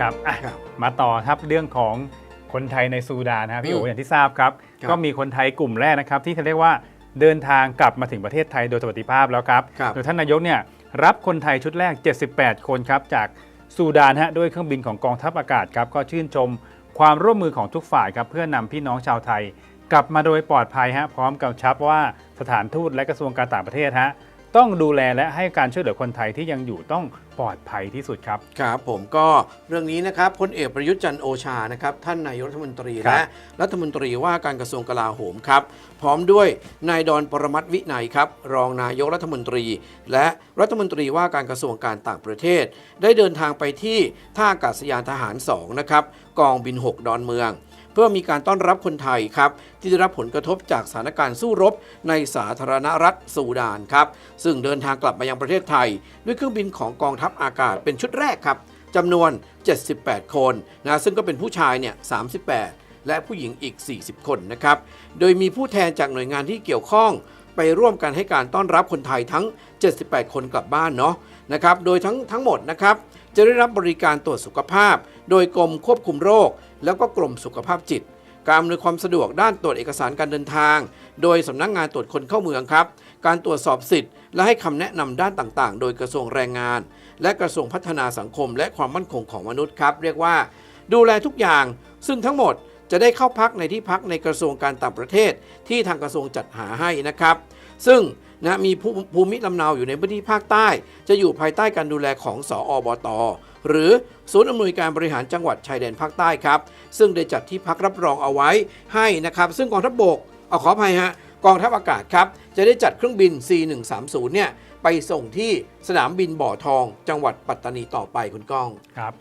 ครับอะครับมาต่อครับเรื่องของคนไทยในซูดานนะครับพี่โออืมอย่างที่ทราบครับ ครับก็มีคนไทยกลุ่มแรกนะครับ ที่เขาเรียกว่าเดินทางกลับมาถึงประเทศไทยโดยสวัสดิภาพแล้วครับ ครับ โดยท่านนายกเนี่ยรับคนไทยชุดแรก 78 คนครับจากซูดานฮะด้วยเครื่องบินของกองทัพอากาศครับก็ชื่นชมความร่วมมือของทุกฝ่ายครับเพื่อนำพี่น้องชาวไทย กลับมาโดยปลอดภัยฮะพร้อมกำชับว่าสถานทูตและกระทรวงการต่างประเทศฮะ ต้องดูแลและให้การช่วยเหลือคนไทยที่ยังอยู่ต้องปลอดภัยที่สุดครับ ครับผมก็เรื่องนี้นะครับพลเอกประยุทธ์จันทร์โอชานะครับท่านนายกรัฐมนตรีครับ และรัฐมนตรีว่าการกระทรวงกลาโหมครับ พร้อมด้วยนายดอนปรมัตถ์วินัยครับ รองนายกรัฐมนตรี และรัฐมนตรีว่าการกระทรวงการต่างประเทศ ได้เดินทางไปที่ท่าอากาศยานทหาร2นะครับกองบิน 6 ดอนเมือง เพื่อมีการต้อนรับคนไทยครับที่ได้รับผลกระทบจากสถานการณ์สู้รบในสาธารณรัฐซูดานครับซึ่งเดินทางกลับมายังประเทศไทย ด้วยเครื่องบินของกองทัพอากาศเป็นชุดแรกครับจำนวน 78 คนนะซึ่งก็เป็นผู้ชายเนี่ย 38 และผู้หญิงอีก 40 คนนะครับ โดยมีผู้แทนจากหน่วยงานที่เกี่ยวข้อง ไปร่วมกันให้การต้อนรับคนไทยทั้ง 78 คนกลับบ้านเนาะนะครับ โดยทั้งทั้งหมดนะครับ จะได้รับบริการตรวจสุขภาพ โดยกรมควบคุมโรค แล้วก็กรมสุขภาพจิต การอำนวยความสะดวกด้านตรวจเอกสารการเดินทาง โดยสำนักงานตรวจคนเข้าเมืองครับ การตรวจสอบสิทธิ์ และให้คำแนะนำด้านต่างๆ โดยกระทรวงแรงงาน และกระทรวงพัฒนาสังคม และความมั่นคงของมนุษย์ครับ เรียกว่า ดูแลทุกอย่าง ซึ่งทั้งหมด จะได้เข้าพักในที่พักในกระทรวงการต่างประเทศ ที่ทางกระทรวงจัดหาให้นะครับ ซึ่งนะมีภูมิลำเนาอยู่ในพื้นที่ภาคใต้ จะอยู่ภายใต้การดูแลของสออบตหรือศูนย์อำนวยการบริหารจังหวัดชายแดนภาคใต้ครับ ซึ่งได้จัดที่พักรับรองเอาไว้ให้นะครับ ซึ่งกองทัพบกเอาขออภัยฮะกองทัพอากาศครับ จะได้จัดเครื่องบิน C130 เนี่ยไปส่งที่สนามบินบ่อทอง จังหวัดปัตตานีต่อไปคุณก้องครับ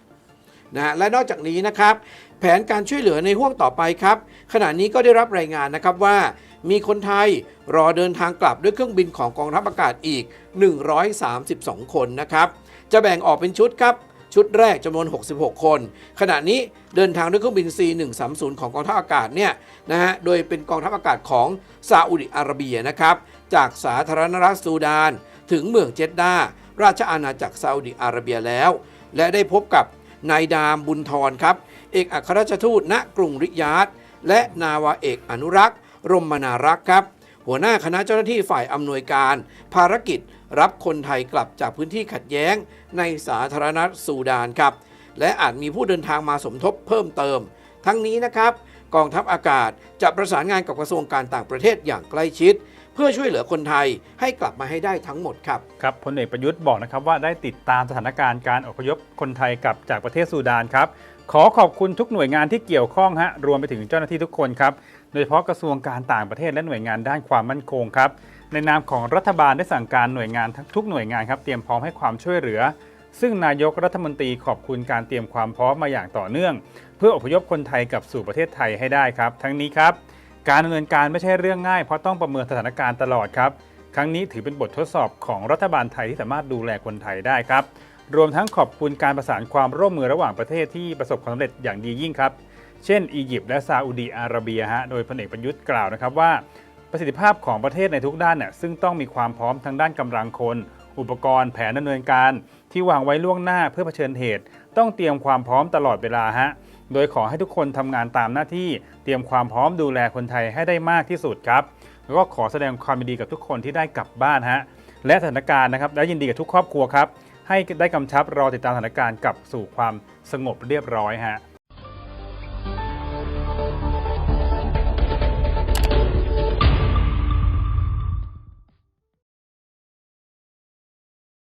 นะและนอกจากนี้นะครับแผนการช่วยเหลือในห่วงต่อไปครับ ขณะนี้ก็ได้รับรายงานนะครับว่า มีคนไทยรอเดินทางกลับด้วยเครื่องบินของกองทัพอากาศอีก 132 คนนะครับ จะแบ่งออกเป็นชุดครับ ชุดแรกจำนวน 66 คน ขณะนี้เดินทางด้วยเครื่องบิน C130 ของกองทัพอากาศเนี่ยนะฮะ โดยเป็นกองทัพอากาศของซาอุดิอาระเบียนะครับ จากสาธารณรัฐซูดาน ถึงเมืองเจดดาราชอาณาจักรซาอุดิอาระเบียแล้ว และได้พบกับ นายดามบุญทรครับ เอกอัครราชทูตณกรุงริยาดและนาวาเอกอนุรักษ์ รมนารักษ์ครับ หัวหน้าคณะเจ้าหน้าที่ฝ่ายอำนวยการ ภารกิจรับคนไทยกลับจากพื้นที่ขัดแย้ง ในสาธารณรัฐซูดานครับ และอาจมีผู้เดินทางมาสมทบเพิ่มเติม ทั้งนี้นะครับ กองทัพอากาศจะประสานงานกับกระทรวงการต่างประเทศอย่างใกล้ชิด เพื่อช่วยเหลือคนไทยให้กลับมาให้ได้ทั้งหมดครับ ครับพลเอกประยุทธ์บอกนะครับว่าได้ติดตามสถานการณ์การอพยพคนไทยกลับจากประเทศซูดานครับ ขอขอบคุณทุกหน่วยงานที่เกี่ยวข้องฮะรวมไปถึงเจ้าหน้าที่ทุกคนครับโดยเฉพาะกระทรวงการต่างประเทศและหน่วยงานด้านความมั่นคงครับในนามของรัฐบาลได้สั่งการหน่วยงานทั้งทุกหน่วยงานครับเตรียมพร้อมให้ความช่วยเหลือ ซึ่งนายกรัฐมนตรีขอบคุณการเตรียมความพร้อมมาอย่างต่อเนื่อง เพื่ออพยพคนไทยกลับสู่ประเทศไทยให้ได้ครับ ทั้งนี้ครับ การดำเนินการไม่ใช่เรื่องง่ายเพราะต้องประเมินสถานการณ์ตลอดครับ ครั้งนี้ถือเป็นบททดสอบของรัฐบาลไทยที่สามารถดูแลคนไทยได้ครับ รวมทั้งขอบคุณการประสานความร่วมมือระหว่างประเทศที่ประสบความสำเร็จอย่างดียิ่งครับ เช่นอียิปต์และซาอุดีอาระเบียฮะโดยพลเอกประยุทธ์กล่าวนะครับว่า ประสิทธิภาพของประเทศในทุกด้านเนี่ยซึ่งต้องมีความพร้อมทั้งด้านกำลังคน อุปกรณ์แผนดำเนินการ ที่วางไว้ล่วงหน้าเพื่อเผชิญเหตุ ต้องเตรียมความพร้อมตลอดเวลาฮะ โดยขอให้ทุกคนทำงานตามหน้าที่เตรียมความพร้อมดูแลคนไทยให้ได้มากที่สุดครับ แล้วก็ขอแสดงความยินดีกับทุกคนที่ได้กลับบ้านฮะและสถานการณ์นะครับและยินดีกับทุกครอบครัวครับให้ได้กำชับรอติดตามสถานการณ์กลับสู่ความสงบเรียบร้อยฮะ